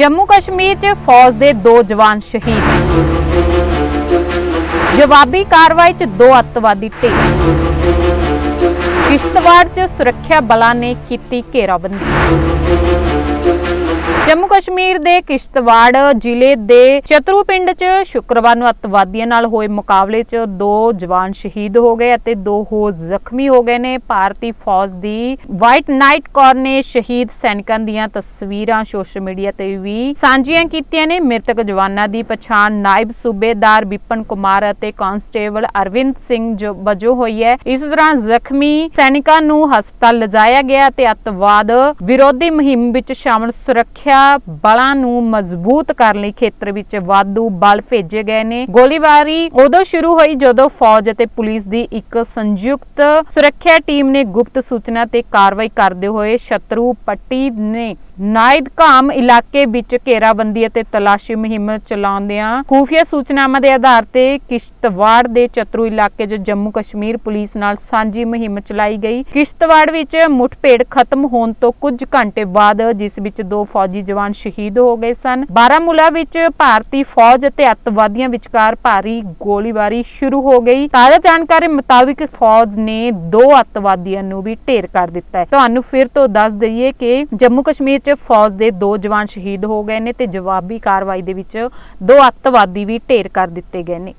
ਜੰਮੂ ਕਸ਼ਮੀਰ 'ਚ ਫੌਜ ਦੇ ਦੋ ਜਵਾਨ ਸ਼ਹੀਦ। ਜਵਾਬੀ ਕਾਰਵਾਈ 'ਚ ਦੋ ਅੱਤਵਾਦੀ ਢੇਰ ਕਿਸ਼ਤਵਾੜ 'ਚ ਸੁਰੱਖਿਆ ਬਲਾਂ ਨੇ ਕੀਤੀ ਘੇਰਾਬੰਦੀ। ਜੰਮੂ ਕਸ਼ਮੀਰ ਦੇ ਕਿਸ਼ਤਵਾੜ ਜ਼ਿਲ੍ਹੇ ਦੇ ਚਤਰੂ ਪਿੰਡ 'ਚ ਸ਼ੁੱਕਰਵਾਰ ਨੂੰ ਅੱਤਵਾਦੀਆਂ ਨਾਲ ਹੋਏ ਮੁਕਾਬਲੇ 'ਚ ਦੋ ਜਵਾਨ ਸ਼ਹੀਦ ਹੋ ਗਏ ਅਤੇ ਦੋ ਹੋਰ ਜ਼ਖਮੀ ਹੋ ਗਏ ਨੇ। ਭਾਰਤੀ ਫੌਜ ਦੀ ਵਾਈਟ ਨਾਈਟ ਕੋਰ ਨੇ ਸ਼ਹੀਦ ਸੈਨਿਕਾਂ ਦੀਆਂ ਤਸਵੀਰਾਂ ਸੋਸ਼ਲ ਮੀਡੀਆ ਤੇ ਵੀ ਸਾਂਝੀਆਂ ਕੀਤੀਆਂ ਨੇ। ਮ੍ਰਿਤਕ ਜਵਾਨਾਂ ਦੀ ਪਛਾਣ ਨਾਇਬ ਸੂਬੇਦਾਰ ਵਿਪਨ ਕੁਮਾਰ ਅਤੇ ਕਾਂਸਟੇਬਲ ਅਰਵਿੰਦ ਸਿੰਘ ਵਜੋਂ ਹੋਈ ਹੈ। ਇਸ ਦੌਰਾਨ ਜ਼ਖਮੀ ਸੈਨਿਕਾਂ ਨੂੰ ਹਸਪਤਾਲ ਲਿਜਾਇਆ ਗਿਆ ਤੇ ਅੱਤਵਾਦ ਵਿਰੋਧੀ ਮੁਹਿੰਮ ਵਿੱਚ ਸ਼ਾਮਲ ਸੁਰੱਖਿਆ ਬਲਾਂ ਨੂੰ ਮਜ਼ਬੂਤ ਕਰਨ ਲਈ ਖੇਤਰ ਵਿੱਚ ਵਾਧੂ ਬਲ ਭੇਜੇ ਗਏ ਨੇ। ਗੋਲੀਬਾਰੀ ਉਦੋਂ ਸ਼ੁਰੂ ਹੋਈ ਜਦੋਂ ਫੌਜ ਅਤੇ ਪੁਲਿਸ ਦੀ ਇੱਕ ਸੰਯੁਕਤ ਸੁਰੱਖਿਆ ਟੀਮ ਨੇ ਗੁਪਤ ਸੂਚਨਾ ਤੇ ਕਾਰਵਾਈ ਕਰਦੇ ਹੋਏ ਸ਼ਤਰੂ ਪੱਟੀ ਨੇ ਨਾਇਦ ਨਾਇਦਕਾਮ ਇਲਾਕੇ ਵਿੱਚ ਘੇਰਾਬੰਦੀ ਅਤੇ ਤਲਾਸ਼ੀ ਮੁਹਿੰਮ ਚਲਾਉਂਦਿਆਂ ਖੂਫੀਆ ਸੂਚਨਾਵਾਂ ਦੇ ਆਧਾਰ ਤੇ ਕਿਸ਼ਤਵਾੜ ਦੇ ਚਤਰੂ ਇਲਾਕੇ 'ਚ ਜੰਮੂ ਕਸ਼ਮੀਰ ਪੁਲਿਸ ਨਾਲ ਸਾਂਝੀ ਮੁਹਿੰਮ ਚਲਾਈ ਗਈ। ਕਿਸ਼ਤਵਾੜ ਵਿੱਚ ਮੁੱਠਭੇੜ ਖਤਮ ਹੋਣ ਤੋਂ ਕੁਝ ਘੰਟੇ ਬਾਅਦ ਜਿਸ ਵਿੱਚ ਦੋ ਫੌਜੀ ਜਵਾਨ ਸ਼ਹੀਦ ਹੋ ਗਏ ਸਨ। ਬਾਰਾਮੂਲਾ ਵਿੱਚ ਭਾਰਤੀ ਫੌਜ ਅਤੇ ਅੱਤਵਾਦੀਆਂ ਵਿਚਕਾਰ ਭਾਰੀ ਗੋਲੀਬਾਰੀ ਸ਼ੁਰੂ ਹੋ ਗਈ। ਤਾਜ਼ਾ ਜਾਣਕਾਰੀ ਮੁਤਾਬਿਕ ਫੌਜ ਨੇ ਦੋ ਅੱਤਵਾਦੀਆਂ ਨੂੰ ਵੀ ਢੇਰ ਕਰ ਦਿੱਤਾ ਹੈ। ਤੁਹਾਨੂੰ ਫਿਰ ਤੋਂ ਦੱਸ ਦਈਏ ਕਿ ਜੰਮੂ ਕਸ਼ਮੀਰ 'ਚ ਫੌਜ ਦੇ ਦੋ ਜਵਾਨ ਸ਼ਹੀਦ ਹੋ ਗਏ ਨੇ ਤੇ ਜਵਾਬੀ ਕਾਰਵਾਈ ਦੇ ਵਿੱਚ ਦੋ ਅੱਤਵਾਦੀ ਵੀ ਢੇਰ ਕਰ ਦਿੱਤੇ ਗਏ ਨੇ।